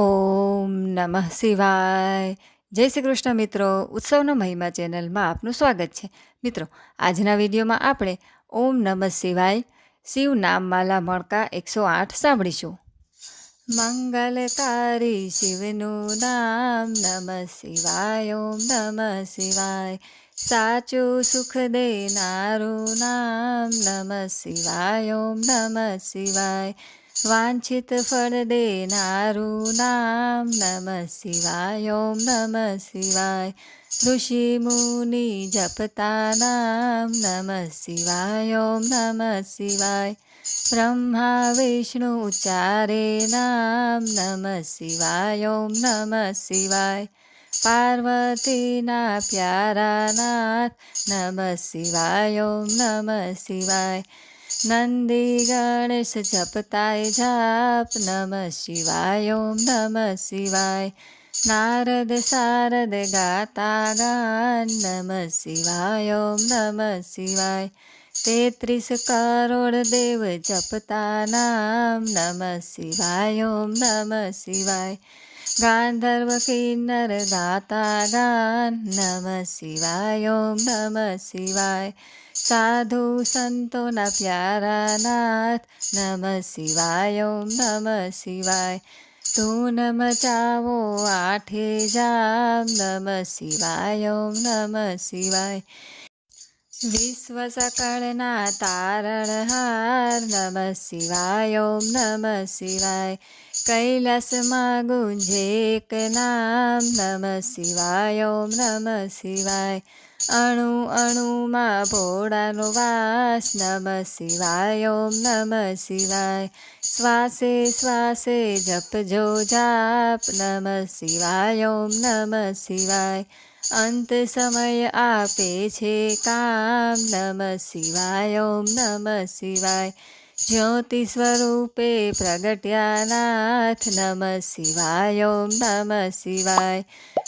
ઓમ નમઃ શિવાય. જય શ્રી કૃષ્ણ મિત્રો, ઉત્સવનો મહિમા ચેનલમાં આપનું સ્વાગત છે. મિત્રો, આજના વિડીયોમાં આપણે ઓમ નમઃ શિવાય, શિવ નામમાલા મણકા એકસો આઠ સાંભળીશું. મંગલકારી શિવનું નામ નમઃ શિવાય, ઓમ નમઃ શિવાય. સાચું સુખ દેનારું નામ નમઃ શિવાય, ઓમ નમઃ શિવાય. વાંછિત ફળ દેનારું નામ નમ શિવાય ઓમ નમ શિવાય ઋષિ મુનિ જપતા નામ નમ શિવાય ઓમ નમ શિવાય બ્રહ્મા વિષ્ણુ ઉચ્ચારે નામ નમ શિવાય ઓમ નમ શિવાય પાર્વતીના પ્યારા નાથ નમ શિવાય ઓમ નમ શિવાય નંદી ગણેશ જપતાય જાપ, નમ શિવાય, ઓમ નમ શિવાય. નારદ શારદ ગાતા ગાન, નમ શિવાય, ઓમ નમ શિવાય. તેત્રીસ કરોડ દેવ જપતા નામ, નમ શિવાય, ઓમ નમ શિવાય. ગાંધર્વ કિન્નર ગાતા ગાન, નમ શિવાય, ઓમ નમ શિવાય. સાધુ સંતોના પ્યારા નાથ નમ શિવાય ઓમ નમઃ શિવાય નમ ચાવો આઠે જામ નમ શિવાય ઓમ નમઃ શિવાય વિશ્વ સકળના તારણહાર નમ શિવાય ઓમ નમઃ શિવાય કૈલાસમાં ગુંજે એક નામ નમ શિવાય નમઃ શિવાય અણુ અણુમાં ભોળાનો વાસ નમઃ શિવાય ઓમ નમઃ શિવાય શ્વાસે શ્વાસે જપજો જાપ નમઃ શિવાય ઓમ નમઃ શિવાય અંત સમય આપે છે કામ નમઃ શિવાય ઓમ નમઃ શિવાય જ્યોતિ સ્વરૂપે પ્રગટ્યા નાથ નમઃ શિવાય, ઓમ નમઃ શિવાય.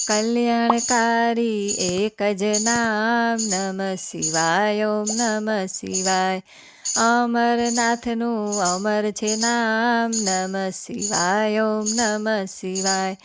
કલ્યાણકારી એક જ નામ નમઃ શિવાય, ઓમ નમઃ શિવાય. અમરનાથનું અમર છે નામ નમઃ શિવાય, ઓમ નમઃ શિવાય.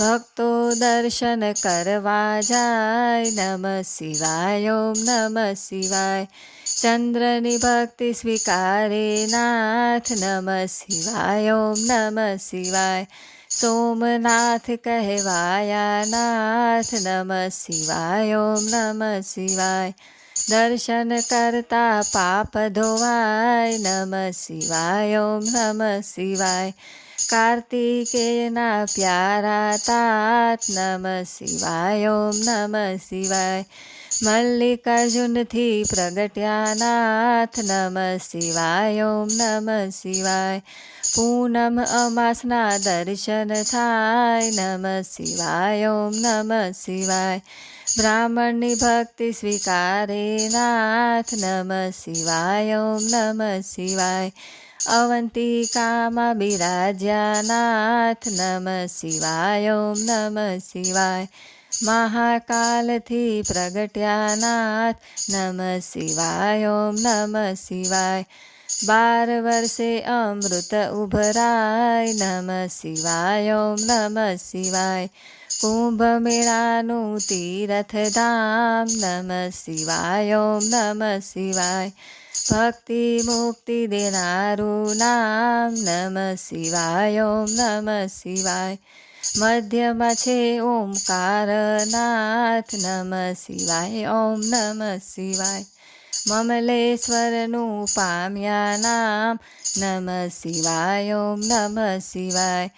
ભક્તો દર્શન કરવા જાય નમઃ શિવાય, ઓમ નમઃ શિવાય. ચંદ્રની ભક્તિ સ્વીકારે નાથ નમ શિવાય ઓમ નમ શિવાય સોમનાથ કહેવાયા નાથ નમ શિવાય ઓમ નમ શિવાય દર્શન કરતા પાપ ધોવાય નમ શિવાય ઓમ નમ શિવાય કાર્તિકેયના પ્યારા તાત નમ શિવાય ઓમ નમ શિવાય મલ્લિકાર્જુનથી પ્રગટ્યા નાથ નમઃ શિવાય, ઓમ નમઃ શિવાય. પૂનમ અમાસના દર્શન થાય, નમઃ શિવાય, ઓમ નમઃ શિવાય. બ્રાહ્મણની ભક્તિ સ્વીકારે નાથ, નમઃ શિવાય, ઓમ નમઃ શિવાય. અવંતિકામાં બિરાજ્યા નાથ નમઃ શિવાય, ઓમ નમઃ શિવાય. મહાકાલથી પ્રગટ્યા નાથ નમઃ શિવાય નમઃ શિવાય. બાર વર્ષે અમૃત ઉભરાય. નમઃ શિવાય નમઃ શિવાય. કુંભ મેળાનું તીર્થધામ. નમઃ શિવાય, ઓમ નમઃ શિવાય. ભક્તિ મુક્તિ દેનારું નામ. નમઃ શિવાય, ઓમ નમઃ શિવાય. મધ્યમાં છે ઓમકાર નાથ નમઃ શિવાય, ઓમ નમઃ શિવાય. મમલેશ્વરનું પામ્યા નામ, નમઃ શિવાય, ઓમ નમઃ શિવાય.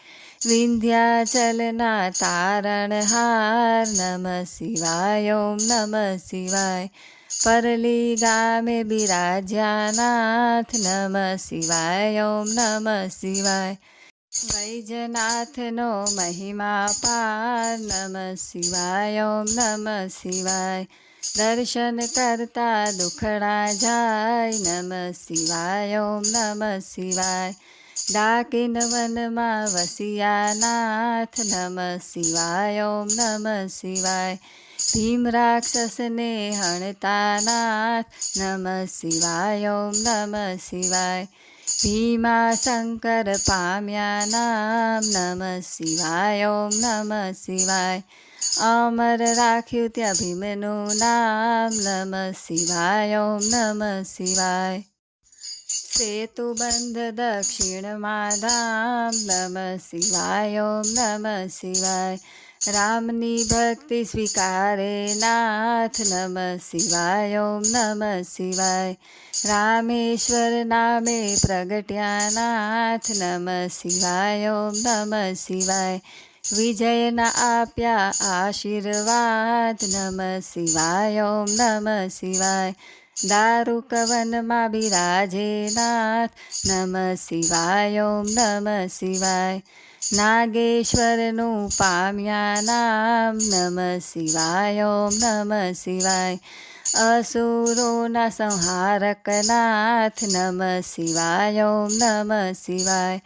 વિંધ્યાચલના તારણહાર, નમઃ શિવાય, ઓમ નમઃ શિવાય. પરલી ગામે બિરાજ્યાનાથ, નમઃ શિવાય, ઓમ નમઃ શિવાય. વૈજનાથનો મહિમા પાર, નમઃ શિવાય નમઃ શિવાય. દર્શન કરતા દુખડા જાય, નમઃ શિવાય નમઃ શિવાય. ડાકીન વનમાં વસિયા નાથ, નમઃ શિવાય નમઃ શિવાય. ભીમ રાક્ષસને હણતા નાથ, નમઃ શિવાય નમઃ શિવાય. ભીમા શંકર પામ્યા નામ નમ શિવાય ઓમ નમ શિવાય અમર રાખ્યું ત્યાં ભીમનું નામ નમ શિવાય ઓમ નમ શિવાય સેતુ બંધ દક્ષિણમાં ધામ નમ શિવાય ઓમ નમ શિવાય રામની ભક્તિ સ્વીકારે નાથ, નમ શિવાય, ઓમ નમ શિવાય. રામેશ્વર નામે પ્રગટ્યા નાથ, નમ શિવાય, ઓમ નમ શિવાય. વિજયના આપ્યા આશીર્વાદ, નમ શિવાય, ઓમ નમ શિવાય. દારૂ કવનમાં બિરાજે નાથ, નમ શિવાય, ઓમ નમ શિવાય. નાગેશ્વરનું પામ્યા નામ નમ શિવાય ઓમ નમ શિવાય અસુરોના સંહારક નાથ નમ શિવાય ઓમ નમ શિવાય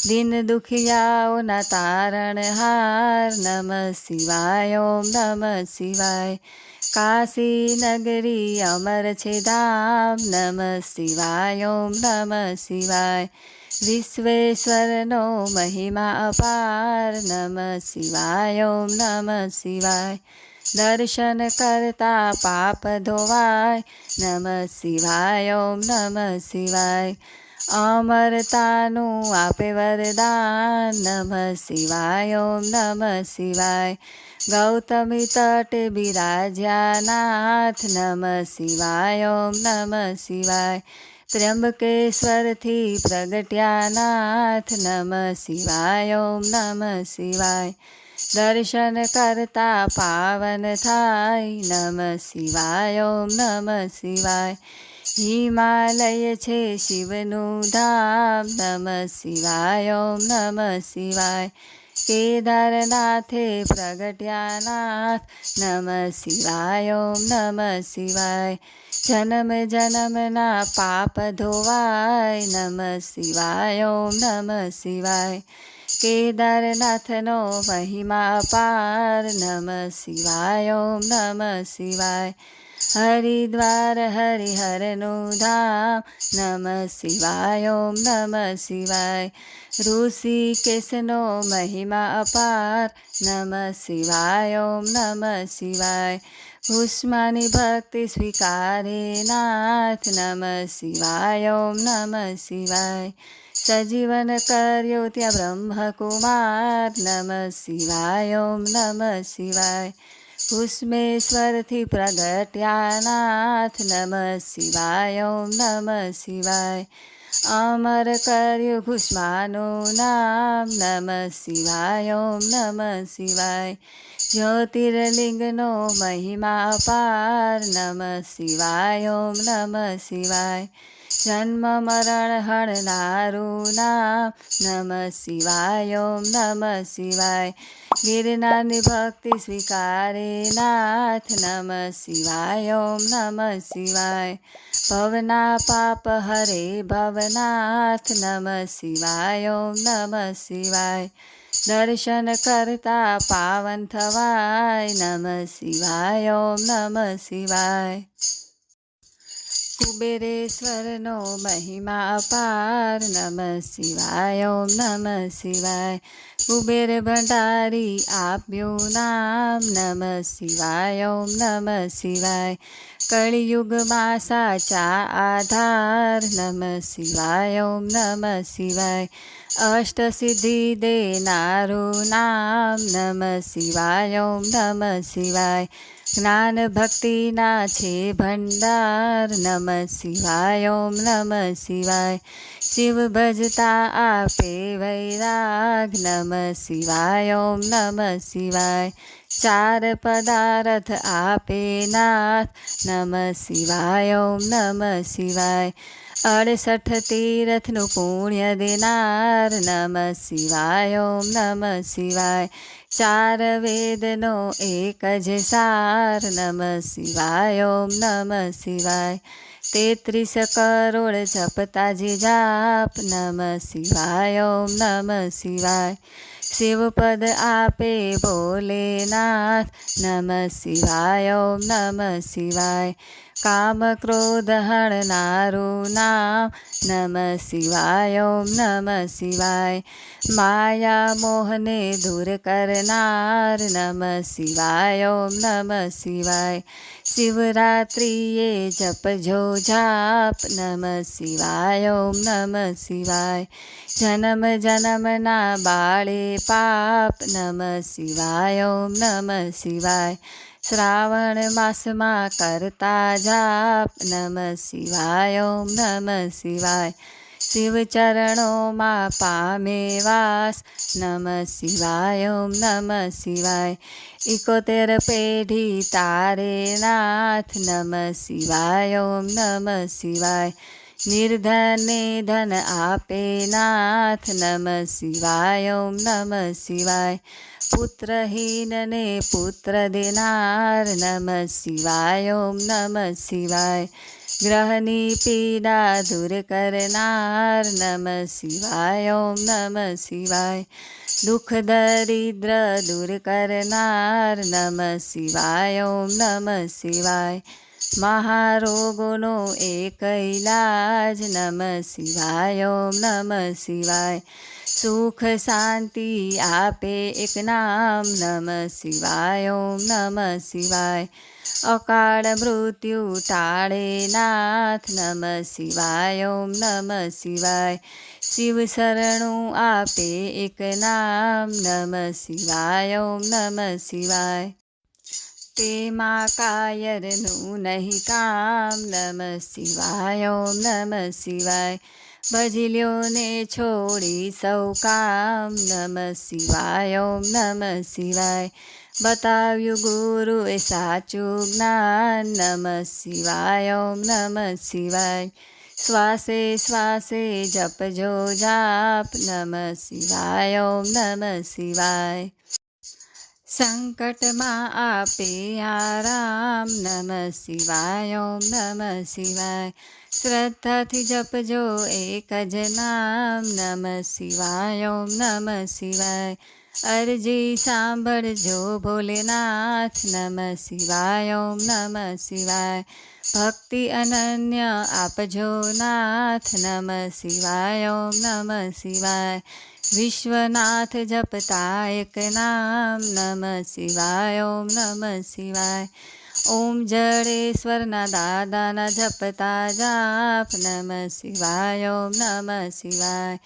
દિન દુખિયાઓના તારણહાર નમ શિવાય ઓમ નમ શિવાય કાશી નગરી અમર છે ધામ નમ શિવાય ઓમ નમ શિવાય વિશ્વેશ્વરનો મહિમા અપાર નમ શિવાય ઓમ નમ શિવાય દર્શન કરતા પાપ ધોવાય નમ શિવાય ઓમ નમ શિવાય અમરતાનું આપે વરદાન નમ શિવાય ઓમ નમ શિવાય ગૌતમી તટે બિરાજ્યા નાથ નમ શિવાય ઓમ નમ શિવાય ત્ર્યંબકેશ્વરથી પ્રગટ્યા નાથ નમ શિવાય ઓમ નમ શિવાય દર્શન કરતા પાવન થાય નમ શિવાય ઓમ નમ શિવાય હિમાલય છે શિવનું ધામ નમ શિવાય ઓમ નમ શિવાય કેદારનાથે પ્રગટ્યા નાથ નમ શિવાય ઓમ નમ શિવાય જન્મ જન્મના પાપ ધોવાય નમ શિવાય ઓમ નમ શિવાય કેદારનાથનો મહિમા પાર નમ શિવાય ઓમ નમ શિવાય હરિદ્વાર હરિહરનું ધામ, નમ શિવાય, ઓમ નમ શિવાય. ઋષિકેશનો મહિમા અપાર, નમ શિવાય, ઓમ નમ શિવાય. ભૂષ્માની ભક્તિ સ્વીકારે નાથ, નમ શિવાય, ઓમ નમ શિવાય. સજીવન કર્યો ત્યાં બ્રહ્મકુમાર, નમ શિવાય, ઓમ નમ શિવાય. ભૂષ્મેશ્વરથી પ્રગટ્યા નાથ નમ શિવાય ઓમ નમ શિવાય અમર કર્યું ભૂષ્માનું નામ નમ શિવાય ઓમ નમ શિવાય જ્યોતિર્લિંગનો મહિમા પાર નમ શિવાય ઓમ નમ શિવાય જન્મ મરણ હણનારું નામ, નમ શિવાય નમ શિવાય. ગિરનારની ભક્તિ સ્વીકારે નાથ, નમ શિવાય, ઓમ નમ શિવાય. ભવના પાપ હરે ભવનાથ, નમ શિવાય, ઓમ નમ શિવાય. દર્શન કરતા પાવન થવાય, નમ શિવાય નમ શિવાય. કુબેરેશ્વરનો મહિમા અપાર. નમ શિવાય, ઓમ નમ શિવાય. કુબેર ભંડારી આપ્યું નામ. નમ શિવાય, ઓમ નમ શિવાય. કળિયુગમાં સાચા આધાર. નમ શિવાય, ઓમ નમ શિવાય. અષ્ટસિદ્ધિ દેનારું નામ. નમ શિવાય, ઓમ નમ શિવાય. જ્ઞાન ભક્તિના છે ભંડાર, નમ શિવાય, ઓમ નમ શિવાય. શિવ ભજતા આપે વૈરાગ, નમ શિવાય, ઓમ નમ શિવાય. ચાર પદાર્થ આપે નાથ, નમ શિવાય, ઓમ નમ શિવાય. અડસઠ તીરથનું પુણ્ય દેનાર, નમ શિવાય, ઓમ નમ શિવાય. ચાર વેદનો એક જ સાર. નમ શિવાય, ઓમ નમ શિવાય. તેત્રીસ કરોડ જપતા જે જાપ. નમ શિવાય, ઓમ નમ શિવાય. શિવપદ આપે ભોલેનાથ. નમ શિવાય, ઓમ નમ શિવાય. કામ ક્રોધ હણનારું નામ નમ શિવાય ઓમ નમ શિવાય માયા મોહને દૂર કરનાર નમ શિવાય ઓમ નમ શિવાય શિવરાત્રિએ જપજો જાપ નમ શિવાય ઓમ નમ શિવાય જન્મ જન્મના બાળે પાપ નમ શિવાય ઓમ નમ શિવાય શ્રાવણ માસમાં કરતા જાપ. નમ શિવાય, ઓમ નમ શિવાય. શિવ ચરણોમાં પામે વાસ. નમ શિવાય, ઓમ નમ શિવાય. ઇકોતેર પેઢી તારે નાથ. નમ શિવાય, ઓમ નમ શિવાય. નિર્ધને ધન આપે નાથ. નમ શિવાય, ઓમ નમ શિવાય. પુત્રહીનને પુત્ર દેનાર નમ શિવાય ઓમ નમ શિવાય ગ્રહની પીડા દૂર કરનાર નમ શિવાય ઓમ નમ શિવાય દુઃખ દરિદ્ર દૂર કરનાર નમ શિવાય ઓમ નમ શિવાય મહારોગોનો એક ઇલાજ નમ શિવાય ઓમ નમ શિવાય સુખ શાંતિ આપે એક નામ નમ શિવાય, ઓમ નમ શિવાય. અકાળ મૃત્યુ ટાળે નાથ નમ શિવાય, ઓમ નમ શિવાય. શિવ શરણું આપે એક નામ નમ શિવાય, ઓમ નમ શિવાય. તેમાં કાયરનું નહીં કામ નમ શિવાય, ઓમ નમ શિવાય. ભજલ્યોને છોડી સૌ કામ નમ શિવાય, ઓમ નમ શિવાય. બતાવ્યું ગુરુએ સાચું જ્ઞાન, નમ શિવાય, ઓમ નમ શિવાય. શ્વાસે શ્વાસે જપજો જાપ, નમ શિવાય, ઓમ નમ શિવાય. સંકટમાં આપે આરામ, નમ શિવાય, ઓમ નમ શિવાય. શ્રદ્ધાથી જપજો એક જ નામ નમ શિવાય, ઓમ નમ શિવાય. અરજી સાંભળજો, ભોલેનાથ, નમ શિવાય, ઓમ નમ શિવાય. ભક્તિ અનન્ય આપજો, નાથ, નમ શિવાય, ઓમ નમ શિવાય. વિશ્વનાથ જપતા એક નામ, નમ શિવાય, ઓમ નમ શિવાય. ઓમ જડેશ્વરના દાદાના જપતા જાપ, નમ શિવાય, ઓમ નમ શિવાય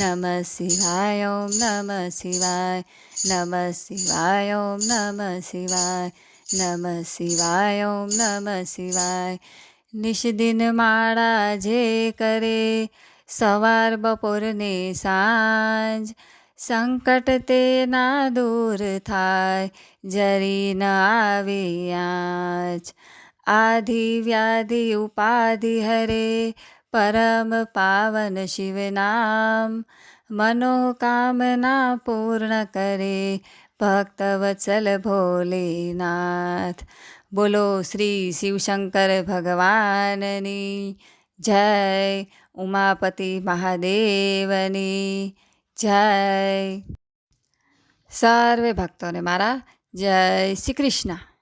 નમ શિવાય, ઓમ નમ શિવાય નમ શિવાય, ઓમ નમ શિવાય નમ શિવાય, ઓમ નમ શિવાય. નિષદિન માળા જે કરે, સવાર બપોરને સાંજ સંકટ તેના દૂર થાય, જરી ન આવે આજ આધિ વ્યાધિ ઉપાધિ હરે, પરમ પાવન શિવ નામ. મનોકામના પૂર્ણ કરે, ભક્ત વત્સલ ભોલેનાથ. બોલો શ્રી શિવશંકર ભગવાનની, જય ઉમાપતિ મહાદેવની. જય સર્વે ભક્તોને મારા જય શ્રી કૃષ્ણ.